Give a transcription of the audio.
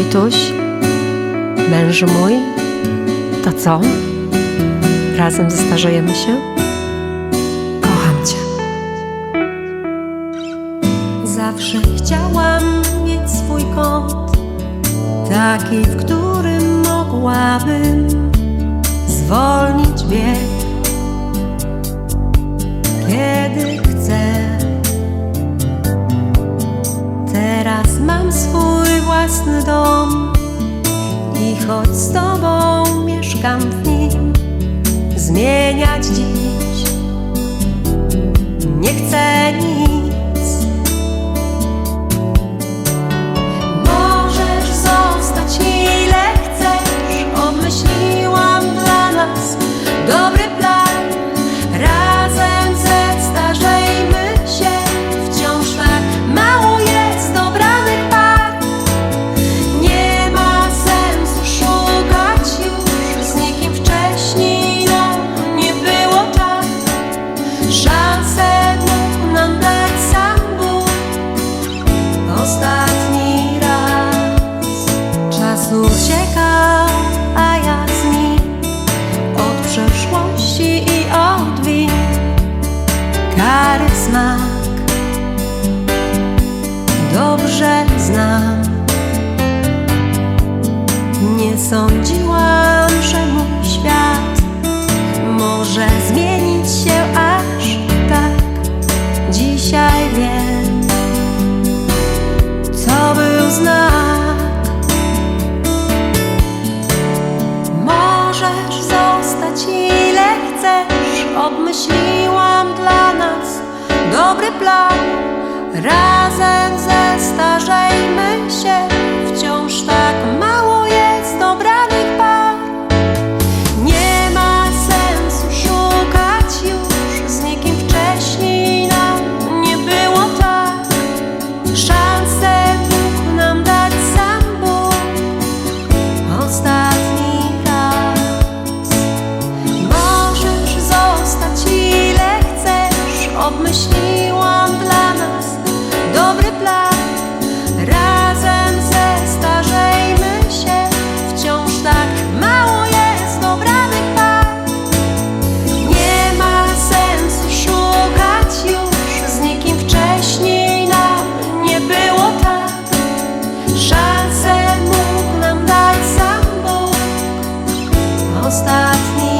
Wojtuś, mężu mój, to co? Razem zestarzejemy się? Kocham cię. Zawsze chciałam mieć swój kąt, taki, w którym mogłabym zwolnić bieg, choć z tobą mieszkam w nim, zmieniać dziś nie chcę nic. Ucieka, a ja z nim Od przeszłości i od win Kary smak Dobrze znam Nie sądziłam, że mój świat może zmienić się aż tak. Dzisiaj wiem, obmyśliłam dla nas dobry plan. Raz ostatni